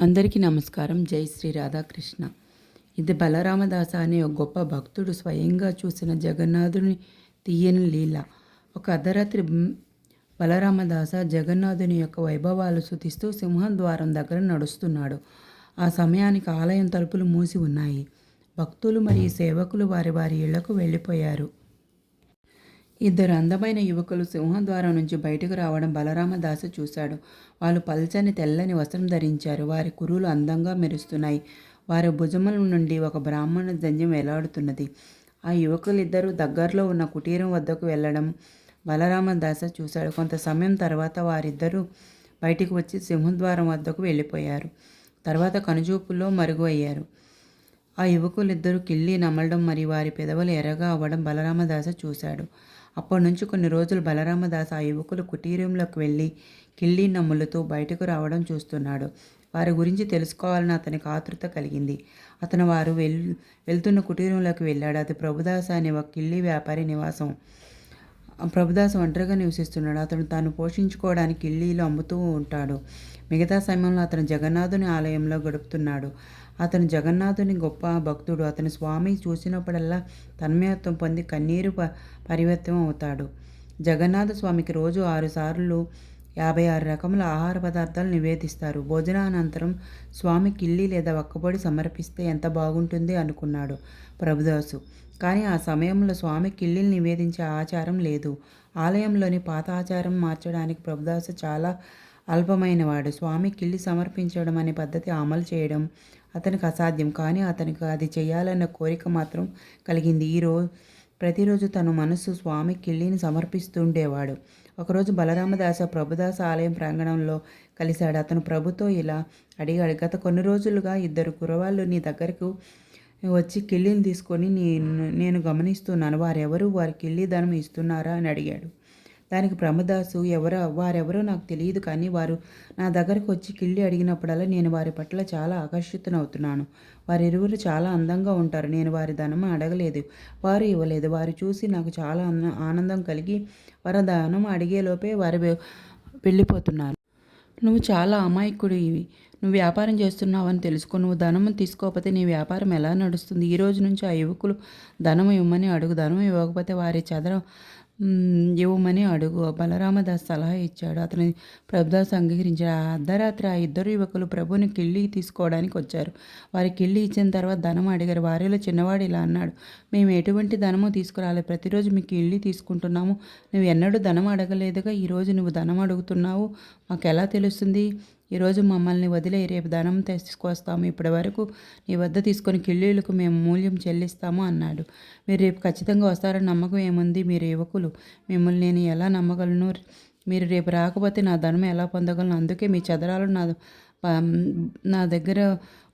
అందరికీ నమస్కారం. జై శ్రీ రాధాకృష్ణ. ఇది బలరామదాస అనే ఒక గొప్ప భక్తుడు స్వయంగా చూసిన జగన్నాథుని తీయని లీల. ఒక అర్ధరాత్రి బలరామదాస జగన్నాథుని యొక్క వైభవాలు శుతిస్తూ సింహద్వారం దగ్గర నడుస్తున్నాడు. ఆ సమయానికి ఆలయం తలుపులు మూసి ఉన్నాయి. భక్తులు మరియు సేవకులు వారి వారి ఇళ్ళకు వెళ్ళిపోయారు. ఇద్దరు అందమైన యువకులు సింహద్వారం నుంచి బయటకు రావడం బలరామదాస చూశాడు. వాళ్ళు పల్చని తెల్లని వస్త్రం ధరించారు. వారి కురులు అందంగా మెరుస్తున్నాయి. వారి భుజముల నుండి ఒక బ్రాహ్మణ జంజం వేలాడుతున్నది. ఆ యువకులిద్దరూ దగ్గరలో ఉన్న కుటీరం వద్దకు వెళ్ళడం బలరామదాస చూశాడు. కొంత సమయం తర్వాత వారిద్దరూ బయటికి వచ్చి సింహద్వారం వద్దకు వెళ్ళిపోయారు. తర్వాత కనుచూపుల్లో మరుగు అయ్యారు ఆ యువకులిద్దరూ కిళ్ళి నమలడం మరియు వారి పెదవులు ఎర్రగా అవ్వడం బలరామదాస చూశాడు. అప్పటి నుంచి కొన్ని రోజులు బలరామదాస్ ఆ యువకులు కుటీరంలోకి వెళ్ళి కిళ్ళి నమ్ములతో బయటకు రావడం చూస్తున్నాడు. వారి గురించి తెలుసుకోవాలని అతనికి ఆతృత కలిగింది. అతను వారు వెల్ వెళ్తున్న కుటీరంలోకి వెళ్ళాడు. అది ప్రభుదాస అనే ఒక కిళ్ళి వ్యాపారి నివాసం. ప్రభుదాస్ ఒంటరిగా నివసిస్తున్నాడు. అతను తాను పోషించుకోవడానికి ఇల్లీలు అమ్ముతూ ఉంటాడు. మిగతా సమయంలో అతను జగన్నాథుని ఆలయంలో గడుపుతున్నాడు. అతను జగన్నాథుని గొప్ప భక్తుడు. అతని స్వామి చూసినప్పుడల్లా తన్మయత్వం పొంది కన్నీరు ప పరివర్తం అవుతాడు. జగన్నాథ స్వామికి రోజు ఆరు సార్లు యాభై ఆరు రకముల ఆహార పదార్థాలు నివేదిస్తారు. భోజనానంతరం స్వామి కిల్లి లేదా ఒక్కపొడి సమర్పిస్తే ఎంత బాగుంటుంది అనుకున్నాడు ప్రభుదాసు. కానీ ఆ సమయంలో స్వామి కిళ్ళిని నివేదించే ఆచారం లేదు. ఆలయంలోని పాత ఆచారం మార్చడానికి ప్రభుదాసు చాలా అల్పమైనవాడు. స్వామి కిళ్ళి సమర్పించడం అనే పద్ధతి అమలు చేయడం అతనికి అసాధ్యం. కానీ అతనికి అది చేయాలన్న కోరిక మాత్రం కలిగింది. ఈ రోజు ప్రతిరోజు తన మనస్సు స్వామి కిళ్ళిని సమర్పిస్తుండేవాడు. ఒకరోజు బలరామదాస ప్రభుదాస ఆలయం ప్రాంగణంలో కలిశాడు. అతను ప్రభుతో ఇలా అడిగాడు గత కొన్ని రోజులుగా ఇద్దరు కురవాళ్ళు నీ దగ్గరకు వచ్చి కిళ్ళిని తీసుకొని నేను నేను గమనిస్తున్నాను. వారెవరు? వారి కిళ్ళి ధనం ఇస్తున్నారా? అని అడిగాడు. దానికి ప్రమదాసు ఎవరో వారెవరో నాకు తెలియదు కానీ వారు నా దగ్గరకు వచ్చి కిళ్ళి అడిగినప్పుడల్లా నేను వారి పట్ల చాలా ఆకర్షితనవుతున్నాను. వారిరువురు చాలా అందంగా ఉంటారు. నేను వారి ధనం అడగలేదు. వారు ఇవ్వలేదు. వారు చూసి నాకు చాలా ఆనందం కలిగి వారి ధనం అడిగేలోపే వారు వెళ్ళిపోతున్నారు. నువ్వు చాలా అమాయకుడివి. నువ్వు వ్యాపారం చేస్తున్నావని తెలుసుకో. నువ్వు ధనం తీసుకోకపోతే నీ వ్యాపారం ఎలా నడుస్తుంది? ఈ రోజు నుంచి ఆ యువకులు ధనం ఇవ్వమని అడుగు. ధనం ఇవ్వకపోతే వారి చదరం ఇవ్వమని అడుగు. బలరామదాస్ సలహా ఇచ్చాడు. అతని ప్రభుదాస్ అంగీకరించాడు. ఆ అర్ధరాత్రి ఆ ఇద్దరు యువకులు ప్రభుని కిళ్ళి తీసుకోవడానికి వచ్చారు. వారి కిళ్ళి ఇచ్చిన తర్వాత ధనం అడిగారు. వారిలో చిన్నవాడు ఇలా అన్నాడు. మేము ఎటువంటి ధనము తీసుకురాలేదు ప్రతిరోజు మీకు ఇళ్ళి తీసుకుంటున్నాము. నువ్వు ఎన్నడూ ధనం అడగలేదుగా. ఈరోజు నువ్వు ధనం అడుగుతున్నావు. మాకు ఎలా తెలుస్తుంది? ఈరోజు మమ్మల్ని వదిలే రేపు ధనం తీసుకొస్తాము. ఇప్పటి వరకు నీ వద్ద తీసుకొని కిళ్ళీలకు మేము మూల్యం చెల్లిస్తాము అన్నాడు. మీరు రేపు ఖచ్చితంగా వస్తారని నమ్మకం ఏముంది? మీరు యువకులు. మిమ్మల్ని నేను ఎలా నమ్మగలను? మీరు రేపు రాకపోతే నా ధనం ఎలా పొందగలను? అందుకే మీ చదరాలు నా నా దగ్గర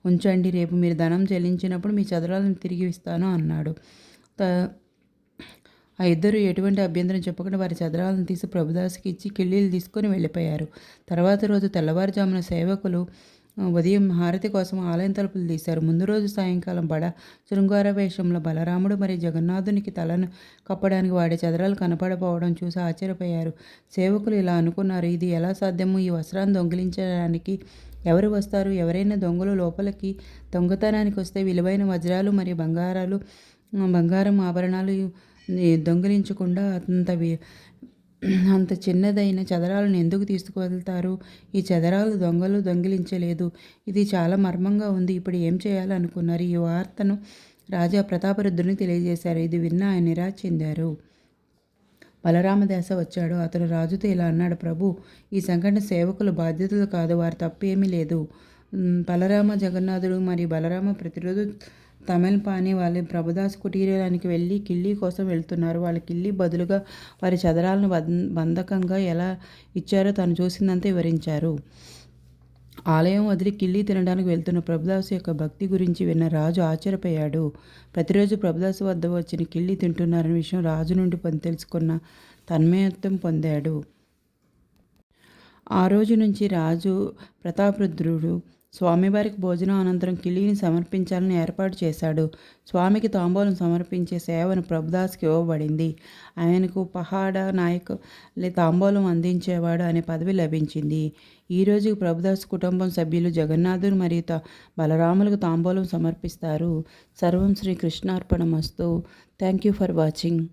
ఉంచండి. రేపు మీరు ధనం చెల్లించినప్పుడు మీ చదరాలను తిరిగి ఇస్తాను అన్నాడు. త ఆ ఇద్దరు ఎటువంటి అభ్యంతరం చెప్పకుండా వారి చదరాలను తీసి ప్రభుదాస్కి ఇచ్చి కిళ్ళీలు తీసుకొని వెళ్ళిపోయారు. తర్వాత రోజు తెల్లవారుజామున సేవకులు ఉదయం హారతి కోసం ఆలయం తలుపులు తీశారు. ముందు రోజు సాయంకాలం బడ శృంగార వేషంలో బలరాముడు మరియు జగన్నాథునికి తలను కప్పడానికి వాడే చదరాలు కనపడపోవడం చూసి ఆశ్చర్యపోయారు. సేవకులు ఇలా అనుకున్నారు ఇది ఎలా సాధ్యము? ఈ వస్త్రాన్ని దొంగిలించడానికి ఎవరు వస్తారు? ఎవరైనా దొంగలు లోపలికి దొంగతనానికి వస్తే విలువైన వజ్రాలు మరియు బంగారాలు బంగారం ఆభరణాలు దొంగిలించకుండా అంత వి- అంత చిన్నదైన చదరాలను ఎందుకు తీసుకువెళ్తారు ఈ చదరాలు దొంగలు దొంగిలించలేదు. ఇది చాలా మర్మంగా ఉంది. ఇప్పుడు ఏం చేయాలనుకున్నారు? ఈ వార్తను రాజా ప్రతాపరుద్రుని తెలియజేశారు. ఇది విన్న ఆయన నిరాశ చెందారు. బలరామదాస వచ్చాడు. అతను రాజుతో ఇలా అన్నాడు ప్రభు ఈ సంఘటన సేవకుల బాధ్యతలు కాదు. వారి తప్పు ఏమీ లేదు బలరామ జగన్నాథుడు మరియు బలరామ ప్రతిరోజు తమిళ పాని ప్రభుదాస్ కుటీరానికి వెళ్ళి కిళ్ళీ కోసం వెళ్తున్నారు. వాళ్ళ కిళ్ళీ బదులుగా వారి చదరాలను బంధకంగా ఎలా ఇచ్చారో తను చూసిందంతా వివరించారు. ఆలయం వదిలి కిళ్ళి తినడానికి వెళ్తున్న ప్రభుదాసు యొక్క భక్తి గురించి విన్న రాజు ఆశ్చర్యపోయాడు. ప్రతిరోజు ప్రభుదాసు వద్ద వచ్చిన కిళ్ళి తింటున్నారనే విషయం రాజు నుండి పొంది తెలుసుకున్న తన్మయత్వం పొందాడు. ఆ రోజు నుంచి రాజు ప్రతాపరుద్రుడు స్వామివారికి భోజనం అనంతరం కిళీని సమర్పించాలని ఏర్పాటు చేశాడు. స్వామికి తాంబూలం సమర్పించే సేవను ప్రభుదాస్కి ఇవ్వబడింది. ఆయనకు పహాడ నాయక్ లే తాంబూలం అందించేవాడు అనే పదవి లభించింది. ఈరోజు ప్రభుదాస్ కుటుంబం సభ్యులు జగన్నాథుడు మరియు త బలరాములకు తాంబూలం సమర్పిస్తారు. సర్వం శ్రీ కృష్ణార్పణమస్తు. Thank you for watching.